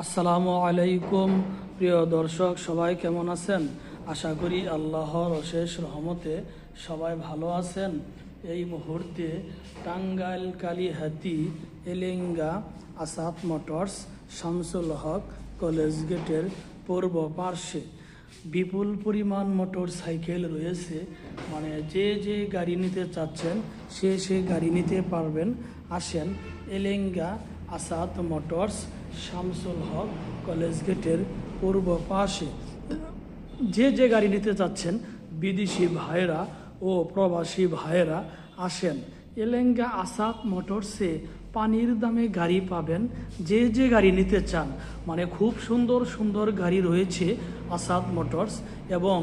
আসসালামু আলাইকুম, প্রিয় দর্শক, সবাই কেমন আছেন? আশা করি আল্লাহর অশেষ রহমতে সবাই ভালো আছেন। এই মুহূর্তে টাঙ্গাইল কালীহাতি এলেঙ্গা আসাদ মোটরস, শামসুল হক কলেজ গেটের পূর্ব পার্শ্বে বিপুল পরিমাণ মোটর সাইকেল রয়েছে। মানে যে যে গাড়ি নিতে চাচ্ছেন, সে সে গাড়ি নিতে পারবেন। আসেন এলেঙ্গা আসাদ মোটরস শামসুল হক কলেজ গেটের পূর্ব পাশে। যে যে গাড়ি নিতে চাচ্ছেন, বিদেশি ভাইরা ও প্রবাসী ভাইরা আসেন। এলেঙ্গা আসাদ মোটরসে পানির দামে গাড়ি পাবেন। যে যে গাড়ি নিতে চান মানে খুব সুন্দর সুন্দর গাড়ি রয়েছে আসাদ মোটরস এবং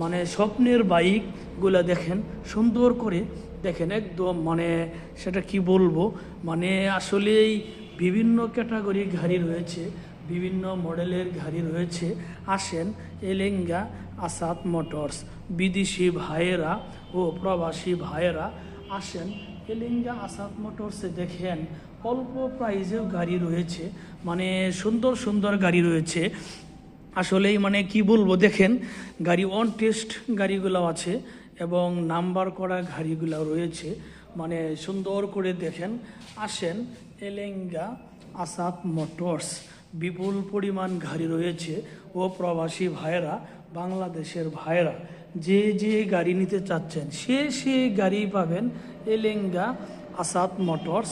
মানে স্বপ্নের বাইকগুলো দেখেন, সুন্দর করে দেখেন, একদম মানে সেটা কি বলব? মানে আসলেই বিভিন্ন ক্যাটাগরি ঘাড়ি রয়েছে, বিভিন্ন মডেলের ঘাড়ি রয়েছে। আসেন এলেঙ্গা, আসাদ মোটরস, বিদেশি ভাইয়েরা ও প্রবাসী ভাইয়েরা আসেন এলেঙ্গা, আসাদ মোটরসে দেখেন অল্প প্রাইজেও গাড়ি রয়েছে মানে সুন্দর সুন্দর গাড়ি রয়েছে। আসলেই মানে কি বলব, দেখেন গাড়ি অন টেস্ট গাড়িগুলো আছে এবং নাম্বার করা গাড়িগুলো রয়েছে। মানে সুন্দর করে দেখেন, আসেন, এলেঙ্গা আসাদ মোটরস, বিপুল পরিমাণ গাড়ি রয়েছে ও প্রবাসী ভাইয়েরা, বাংলাদেশের ভাইয়েরা, যে যে গাড়ি নিতে চাচ্ছেন, সে সে গাড়ি পাবেন এলেঙ্গা আসাদ মোটরস,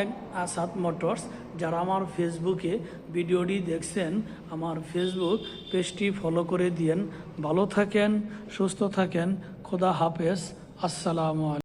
এক আসাদ মোটরস। যারা আমার ফেসবুকে ভিডিওটি দেখছেন, আমার ফেসবুক পেজটি ফলো করে দিয়েন। ভালো থাকেন, সুস্থ থাকেন, খোদা হাফেজ, আসসালামু আলাইকুম।